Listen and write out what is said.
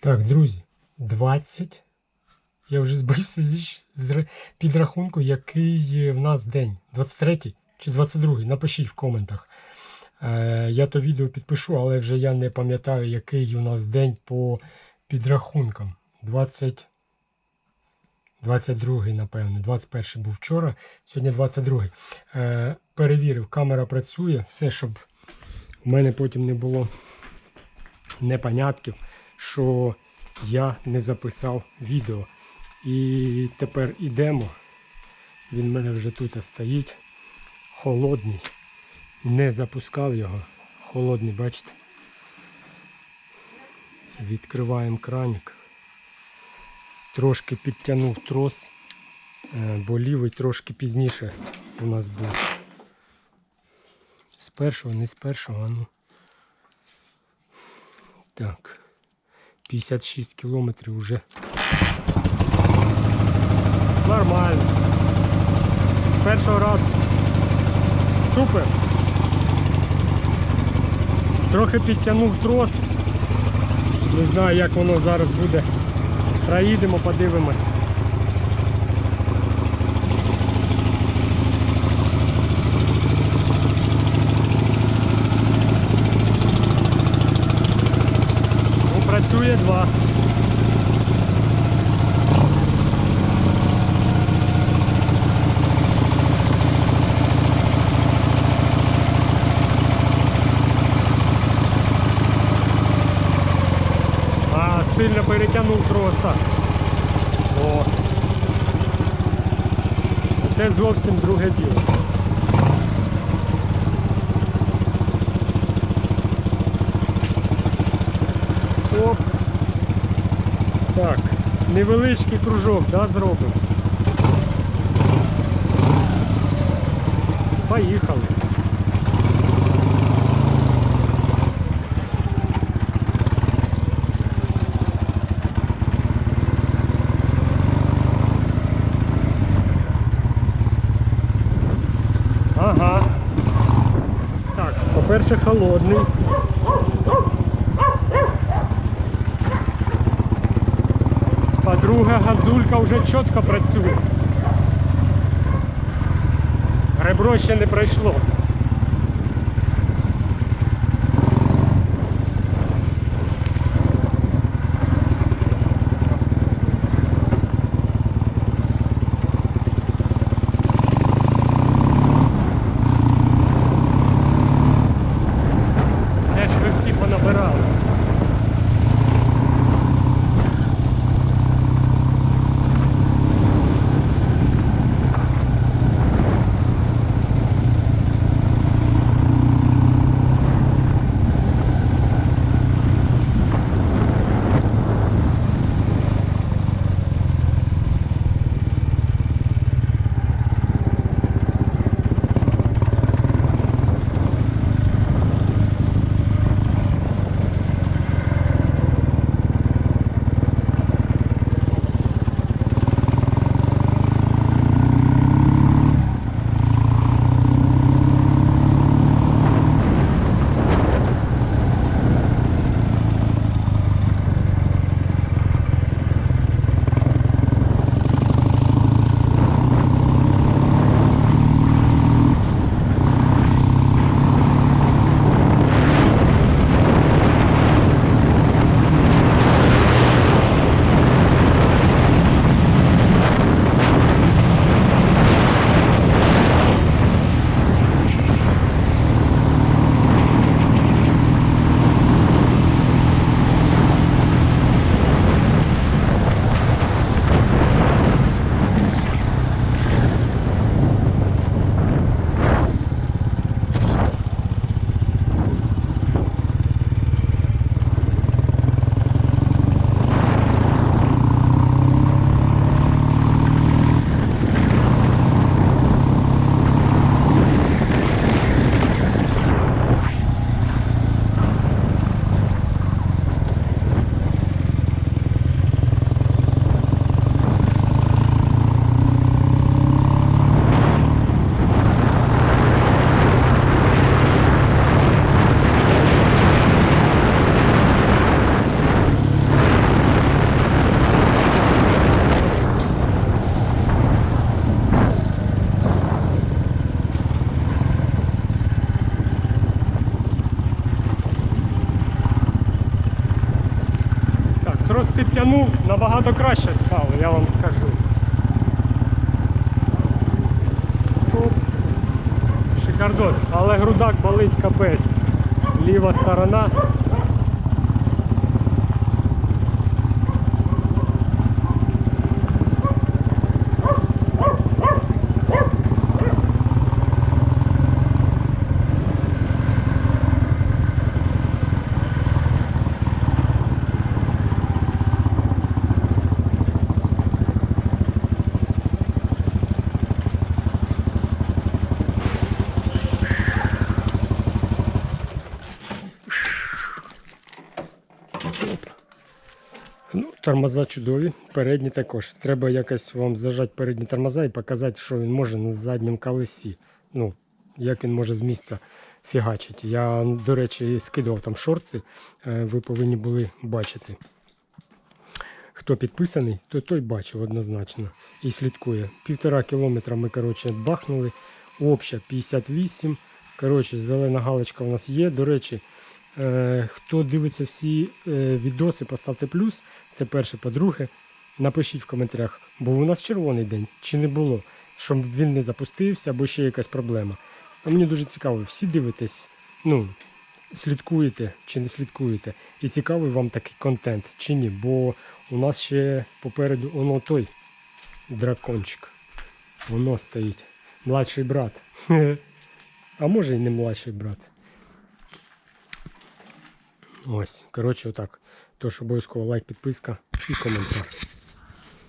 Так, друзі, 20. Я вже збився зі, підрахунку, який в нас день. 23 чи 22? Напишіть в коментах. Е, я то відео підпишу, але вже я не пам'ятаю, який у нас день по підрахункам. 20. 22, напевне. 21 був вчора, сьогодні 22. Е, перевірив, камера працює, все, щоб у мене потім не було непонятків, що я не записав відео. І тепер ідемо. Він в мене вже тут стоїть. Холодний. Не запускав його. Холодний, бачите? Відкриваємо краник. Трошки підтягнув трос, е, бо лівий трошки пізніше у нас був. З першого, не з першого, а ну. Так. 56 кілометрів уже. Нормально. Перший разу. Супер. Трохи підтягнув трос. Не знаю, як воно зараз буде. Проїдемо, подивимось. 2. А, сильно перетягнув троса. О. Це зовсім друге діло. Оп. Так, невеличкий кружок, да, зробимо. Поїхали. Ага. Так, по-перше, холодний. По-друге, газулька вже чітко працює. Ребро ще не пройшло. Розпідтягнув, набагато краще стало, я вам скажу. Шикардос, але грудак болить капець. Ліва сторона. Ну, тормоза чудові, передні також. Треба якось вам зажати передні тормоза і показати, що він може на задньому колесі. Ну, як він може з місця фігачити. Я, до речі, скидував там шорти, е, ви повинні були бачити. Хто підписаний, то той бачив однозначно і слідкує. Півтора кілометра ми коротше, бахнули. Обща 58. Коротше, зелена галочка у нас є. До речі, хто дивиться всі е, відоси, поставте плюс. Це перше. По-друге, напишіть в коментарях, був у нас червоний день чи не було, щоб він не запустився або ще якась проблема. А мені дуже цікаво, всі дивитесь, ну, слідкуєте чи не слідкуєте. І цікавий вам такий контент чи ні, бо у нас ще попереду воно той дракончик. Воно стоїть. Младший брат. А може і не младший брат. Ось, коротше, отак. Тож обов'язково лайк, підписка і коментар.